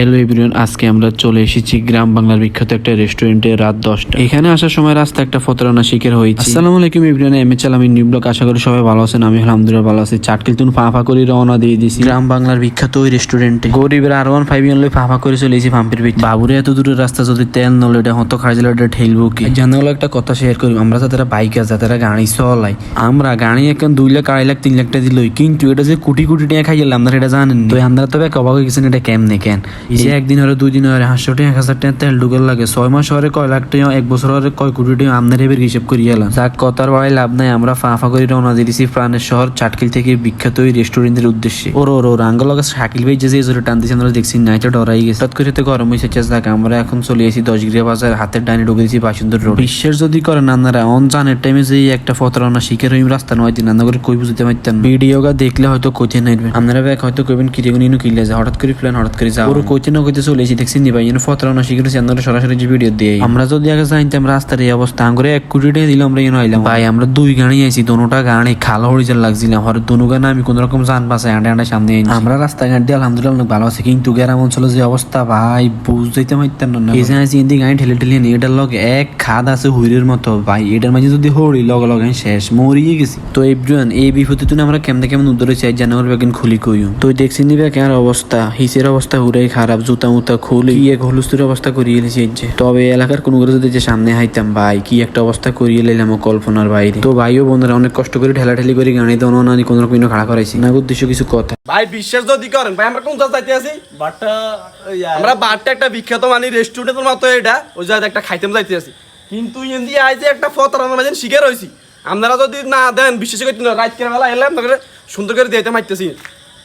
Hello everyone আজকে আমরা চলে এসেছি গ্রাম বাংলার বিখ্যাত একটা রেস্টুরেন্টে রাত দশটা। এখানে আসার সময় রাস্তা একটা ফতরানা শিকার হয়েছে। আসসালামু আলাইকুম এভরিওয়ান এম এচ আমি নিউ ব্লক। আশা করি সবাই ভালো আছেন আমি আলহামদুলিল্লাহ ভালো আছি। চাটকিল তুন ফাঁফা করে রওনা দিয়ে দিয়েছি। গ্রাম বাংলার বিখ্যাত ওই রেস্টুরেন্টে। গরিবের আর ওয়ান ফাইভ ইয়ান ফাঁফা করে চলে এসেছি পাম্পের ভিতরে। বাবুরে এত দূরের রাস্তা যদি তেল নলে এটা হতো খাইছিল এটা ঠেলবো কি? জানা হলো একটা কথা শেয়ার করি আমরা যারা বাইক আছে যারা গাড়ি চলাই আমরা গাড়ি এখন দুই লাখ আড়াই লাখ তিন লাখ টাকা দিলই। কিন্তু এটা যে কোটি কোটি টাকা খাই গেলাম আমরা এটা জানেন তো আমরা তবে অবাক হয়ে গেছেন এটা কেমনে কেন? যে একদিন হলে দুই দিন হরে হাঁসশো টাকা এক হাজার টাকা তেল ঢুকার লাগে। ছয় মাস হরে কয় লাখ টাকা এক বছর হরে কয় কোটি টাকা আমদানি এবার হিসেব করি গেলাম যাক কথার বাড়াই লাভ নাই আমরা ফাঁফা করে রওনা দিয়েছি প্রাণের শহর চাটকিল থেকে বিখ্যাত ওই রেস্টুরেন্টের উদ্দেশ্যে। ওর ওর ওর আঙ্গল লগে শাকিল ভাই যে যে জোরে টানতেছি আমরা দেখছি নাইটা ডরাই গেছে। হঠাৎ করে তো গরম হয়েছে যাক আমরা এখন চলে এসেছি দশ গিরিয়া বাজার হাতের ডাইনে ঢুকে দিয়েছি বাসুন্দর রোড। বিশ্বাস যদি করেন আপনারা অন জানের টাইমে যে একটা ফতরানা শিখের হইম রাস্তা নয় দিন রান্না করে কই বুঝতে পারতেন ভিডিওগা দেখলে হয়তো কোচে নাইবেন আপনারা ব্যাগ হয়তো কইবেন কিরে ইনু কিলে যায় হঠাৎ করে প্ল্যান হঠাৎ করে যাও। ওর কোচে না কইতে চলে এসেছি দেখছি নি ভাই ইনু ফতরানা শিখের আপনারা সরাসরি যে ভিডিও দিয়ে আমরা যদি আগে জানতাম রাস্তার এই অবস্থা আঙ্গুরে এক কোটি টাকা দিলাম আমরা ইনু আইলাম। ভাই আমরা দুই গাড়ি আইছি দোনোটা গাড়ি খালা হরিজাল লাগছিলাম হরে দোনো গানে আমি কোন রকম যান বাসায় আন্ডে আন্ডে সামনে আইছি। আমরা রাস্তাঘাট দিয়ে আলহামদুলিল্লাহ অনেক ভালো আছে কিন্তু গ্রাম অঞ্চলে যে অবস্থা ভাই বুঝতেই পারতেন না। এই যে আছি এদিকে গাড়ি ঠেলে ঠেলে নিয়ে এটার লগে এক খাদ আছে হুইরের মতো। ভাই এটার মাঝে যদি হরি লগে লগে শেষ মরিয়ে গেছি। তো এভরিওয়ান এই বিপদে তুমি আমরা কেমনে কেমন উদ্ধারে চাই জানুয়ারি বেগিন খুলি কইও। তো দেখছি নিবে কেন অবস্থা? হিসের অবস্থা হুরাই খারাপ জুতা মুতা খুলে। কি এক হলুস্তুর অবস্থা করিয়ে এলেছি এই যে। তবে এলাকার কোনো করে যদি যে সামনে হাইতাম ভাই কি একটা অবস্থা করিয়ে লাইলাম কল্পনার বাইরে। তো ভাইও বন্ধুরা অনেক কষ্ট করে ঠেলাঠেলি করে গাড়ি তো অনানি কোনো রকম খাড়া করাইছি। না উদ্দেশ্য কিছু কথা। ভাই বিশ্বাস যদি করেন ভাই আমরা কোন জায়গায় যাইতে আছি বাট্টা আমরা বারটা একটা বিখ্যাত মানে রেস্টুরেন্টের মতো এটা ওই জায়গায় একটা খাইতাম যাইতে আছি কিন্তু ইন্দি আই যে একটা ফতরানোর মাঝে শিখে রয়েছি আপনারা যদি না দেন বিশ্বাস করতে না রাত বেলা এলাম সুন্দর করে দিতে মারতেছি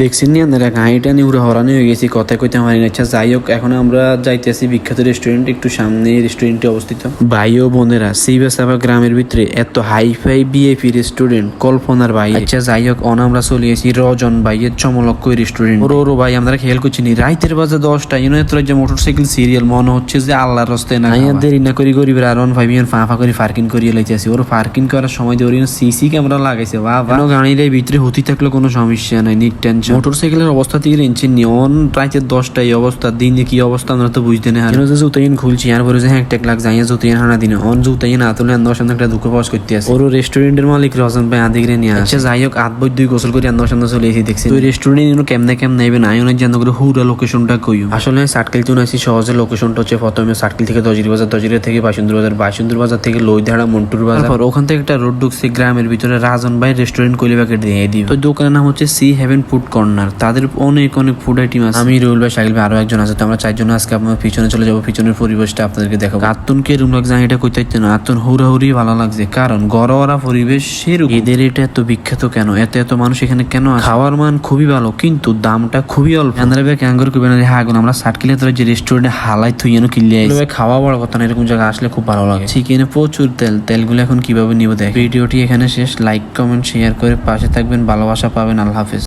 দেখছেন নি আপনারা? গাড়িটা নিয়ে উড়ে হরানি হয়ে গেছি। কথা কইতে আমার আচ্ছা যাই হোক এখন আমরা যাইতেছি বিখ্যাত রেস্টুরেন্ট একটু সামনে রেস্টুরেন্টে অবস্থিত। ভাই ও বোনেরা সিবাসাবা গ্রামের ভিতরে এত হাই ফাই বিএপি রেস্টুরেন্ট কল্পনার ভাই। আচ্ছা যাই হোক অন আমরা চলে এসেছি রজন ভাইয়ের চমলক্ষ রেস্টুরেন্ট ওর ওর ভাই আমরা খেয়াল করছি নি রাইতের বাজে দশটা ইউনো এত যে মোটরসাইকেল সিরিয়াল মনে হচ্ছে যে আল্লাহর রাস্তায় না দেরি না করি গরিবের আর ভাই বিয়ান ফাঁফা করে পার্কিং করিয়ে লাইতেছি। ওর পার্কিং করার সময় দিয়ে ওর সিসি ক্যামেরা লাগাইছে বা গাড়ির ভিতরে হতি থাকলে কোনো সমস্যা নাই নিট টেনশন মোটরসাইকেলের অবস্থা থেকে রেঞ্চি নিয়ন রাইতের দশটা এই অবস্থা দিনে কি অবস্থা আমরা তো বুঝতে না যে জুতাইন খুলছি আর পরে যে হ্যাঁ টেক লাগ যাইয়া জুতাইন হানা দিনে। অন জুতাইন আতুলে আন্দার সামনে একটা দুঃখ পাস করতে আছে। ওর রেস্টুরেন্টের মালিক রজন ভাই আদিকে নিয়ে আসে। যাই হোক আট বই দুই গোসল করে আন্দার সামনে চলে এসে দেখছি তো রেস্টুরেন্ট ইনো কেমনে কেমনে আইবেন? আয়নের জানো করে হুরা লোকেশনটা কইও। আসলে সার্কেল চুন আছি সহজে লোকেশনটা হচ্ছে প্রথমে সার্কেল থেকে দজির বাজার দজির থেকে বাসুন্দর বাজার বাসুন্দর বাজার থেকে লইধারা মন্টুর বাজার। তারপর ওখান থেকে একটা রোড ঢুকছে গ্রামের ভিতরে। রাজন ভাই রেস্টুরেন্ট কইলে প্যাকেট দিয়ে দিই ওই দোকানের নাম হচ্ছে সি হেভেন ফুড কর্নার তাদের অনেক অনেক ফুড আইটেম আছে। আমি রুল ভাই শাকিল ভাই আরও একজন আছে। তো আমরা চারজন আজকে আপনার পিছনে চলে যাব পিছনের পরিবেশটা আপনাদেরকে দেখাবো। আত্মনকে রুম লাগছে এটা কইতে হইতে না। আত্মন হুড়াহুড়ি ভালো লাগছে। কারণ গড়ওয়ারা পরিবেশ সেরকম। এদের এটা এত বিখ্যাত কেন? এত এত মানুষ এখানে কেন? খাওয়ার মান খুবই ভালো কিন্তু দামটা খুবই অল্প। আন্দারে ভাই ক্যাঙ্গর করবে না হ্যাঁ এখন আমরা ষাট কিলো যে রেস্টুরেন্টে হালাই থুই যেন কিনলে। ভাই খাওয়া বড় কথা না এরকম জায়গা আসলে খুব ভালো লাগে। চিকেনে প্রচুর তেল তেলগুলো এখন কীভাবে নিব দেখ। ভিডিওটি এখানে শেষ। লাইক কমেন্ট শেয়ার করে পাশে থাকবেন। ভালোবাসা পাবেন। আল্লাহ হাফেজ।